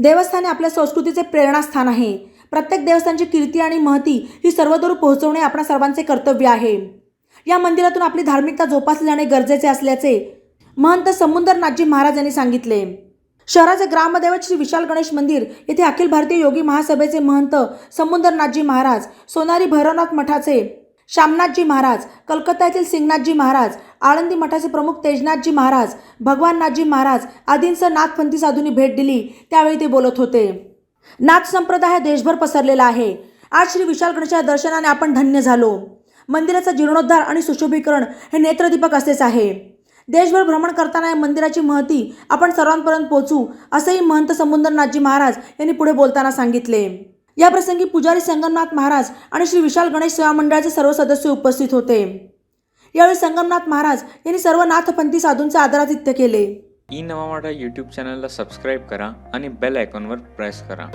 देवस्थान हे आपल्या संस्कृतीचे प्रेरणास्थान आहे. प्रत्येक देवस्थानची कीर्ती आणि महती ही सर्वदूर पोहोचवणे आपणा सर्वांचे कर्तव्य आहे. या मंदिरातून आपली धार्मिकता जोपासली जाणे गरजेचे असल्याचे महंत समुंदरनाथजी महाराज यांनी सांगितले. शहराचे ग्रामदैवत श्री विशाल गणेश मंदिर येथे अखिल भारतीय योगी महासभेचे महंत समुंदरनाथजी महाराज सोनारी भैरवनाथ मठाचे श्यामनाथजी महाराज कलकत्ता येथील सिंगनाथजी महाराज आळंदी मठाचे प्रमुख तेजनाथजी महाराज भगवाननाथजी महाराज आदींसह नाथपंथी साधूंनी भेट दिली. त्यावेळी ते बोलत होते. नाथ संप्रदाय हा देशभर पसरलेला आहे. आज श्री विशाल गणेशाच्या दर्शनाने आपण धन्य झालो. मंदिराचा जीर्णोद्धार आणि सुशोभीकरण हे नेत्रदीपक असेच आहे. देशभर भ्रमण करताना या मंदिराची महती आपण सर्वांपर्यंत पोहोचू असंही महंत समुंदरनाथजी महाराज यांनी पुढे बोलताना सांगितले. या प्रसंगी पुजारी संगमनाथ महाराज आणि श्री विशाल गणेश सेवा मंडळाचे सर्व सदस्य उपस्थित होते. यावेळी संगमनाथ महाराज यांनी सर्व नाथपंथी साधूंचे आदरातिथ्य केले. ई नवा यूट्यूब चॅनलला सबस्क्राईब करा आणि बेल आयकॉनवर प्रेस करा.